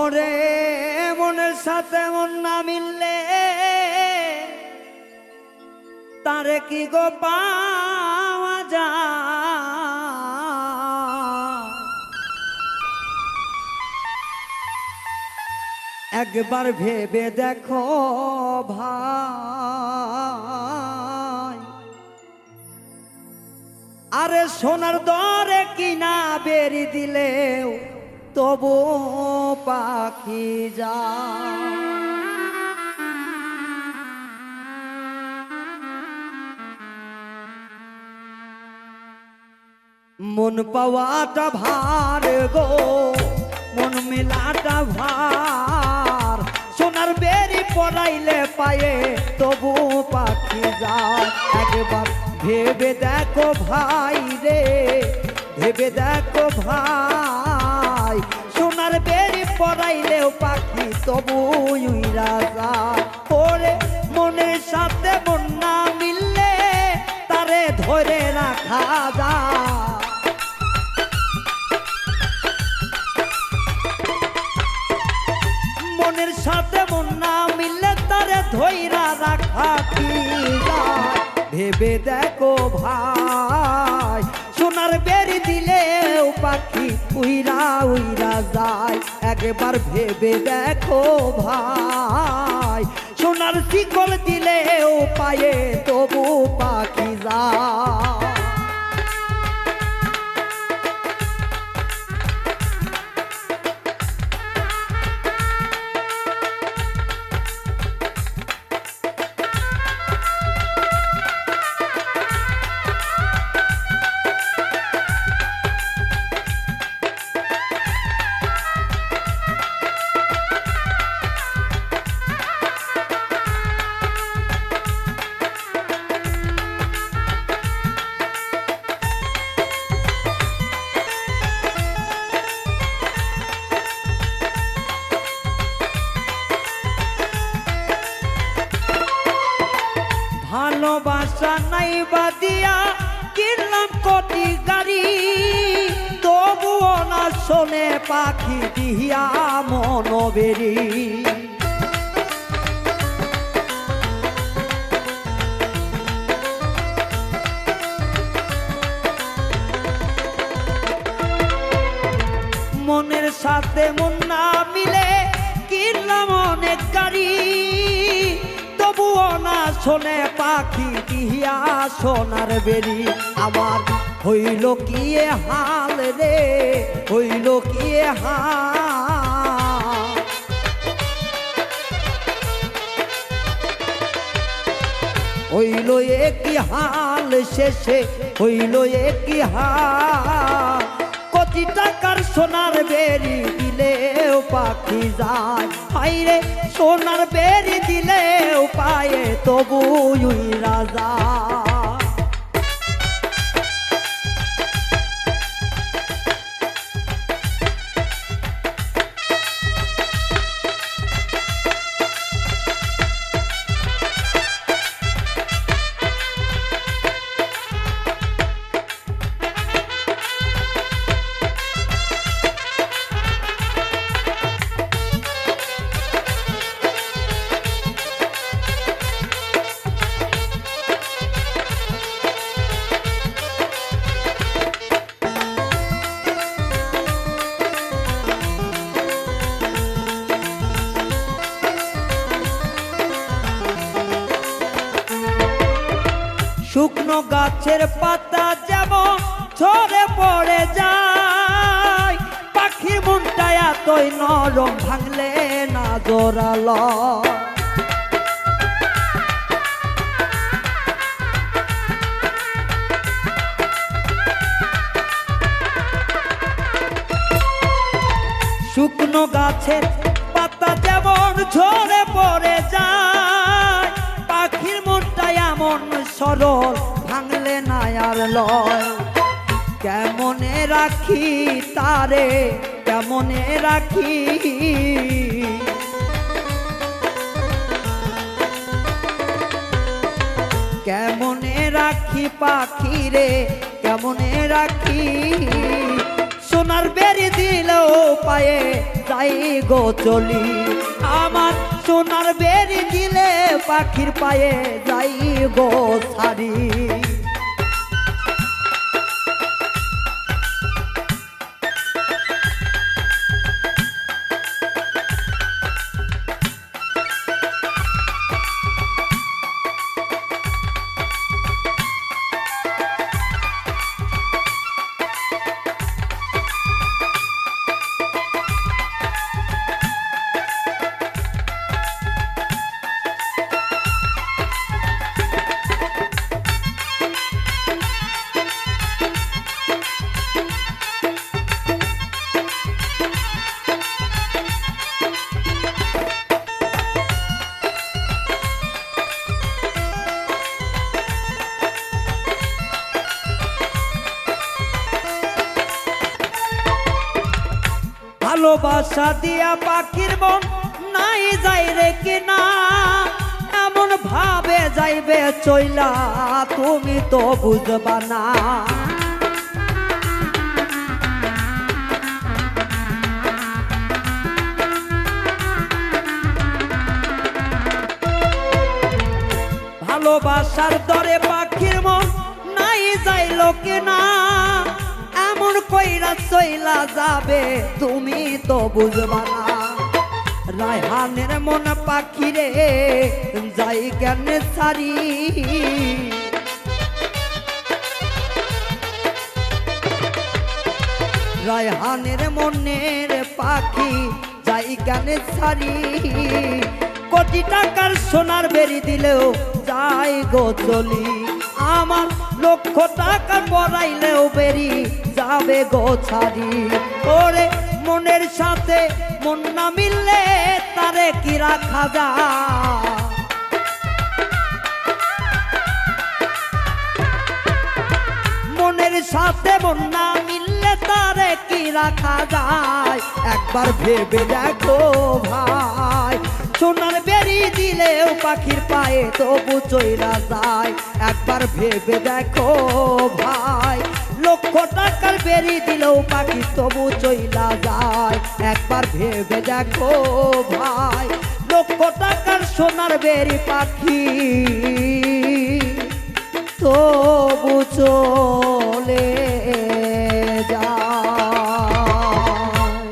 ওরে মনের সাথে মন না মিললে তারে কি গো পাওয়া যায়? একবার ভেবে দেখো ভাই। আরে সোনার দরে কিনা বেরি দিলেও তবু পাখি যা মন পাওয়াটা ভার গো, মন মেলাটা ভার। সোনার বেরি পড়াইলে পায়ে তবু পাখি যায়। একবার ভেবে দেখো ভাই রে, ভেবে দেখো ভাই। সোনার বেরি পড়াইলেও পাখি তবু উইরা যায় মনের সাথে মন না মিললে তারে ধরে রাখা যায়। মনের সাথে মন না মিললে তারে ধৈরা রাখা কি ভেবে দেখো ভাই। সোনার বেরি দিলেও পাখি উইরা উইরা যায়। একবার ভেবে দেখো ভাই, সোনার শিকল দিলেও পায়ে তবু পাখি যায়। শোনে পাখি দিয়া মনোবেরি মনের সাথে মন না মিলে কিনলাম অনেক গাড়ি। শোনে পাখি দিয়া সোনার বেরি আমার হইল কি এ হাল রে? হইল কি এ হাল? হইল একই হাল শেষে? হইল একই হাল? কোটি টাকার সোনার বেরি দিলেও পাখি যায়? হাইরে সোনার বেরি দিলেও পায়ে তবু উইরা শুকনো গাছের পাতা যেমন ঝরে পড়ে যায় পাখি মনটা এতই নরম ভাঙলে না জোরাল। সরল, ভাঙলে না আর লয়। কেমনে রাখি তারে, কেমনে রাখি? কেমনে রাখি পাখি রে, কেমনে রাখি? সোনার বেরি দিলেও পায়ে যাই গো চলি। আমার সোনার বেরি দিলে পাখির পায়ে যাই গো ছাড়ি ভালোবাসা দিয়া পাখির মন নাই যাই রে কিনা। এমন ভাবে যাইবে চইলা, তুমি তো বুঝবা না। ভালোবাসার দরে পাখির মন নাই যাইল কিনা। কইরা চইলা যাবে, তুমি তো বুঝবা না। রায়হানের মন পাখি রে, যাই কেন সারি রায়হানের মনের পাখি, যাই গানে ছাড়ি। কোটি টাকার সোনার বেরি দিলেও যাই গো চলি। আমার লক্ষ টাকা পড়াইলেও বেরি যাবে গো ছাড়ি। ওরে মনের সাথে মন না মিললে তারে কি রাখা যায়? মনের সাথে মন না মিললে তারে কি রাখা যায়? একবার ভেবে দেখো ভাই। সোনার বেরি দিলেও পাখির পায়ে তবু চইরা যায়। একবার ভেবে দেখো ভাই। লক্ষ টাকার বেরি দিলেও পাখি তবু চইলা যায়। একবার ভেবে দেখো ভাই, লক্ষ টাকার সোনার বেরি পাখি তবু চো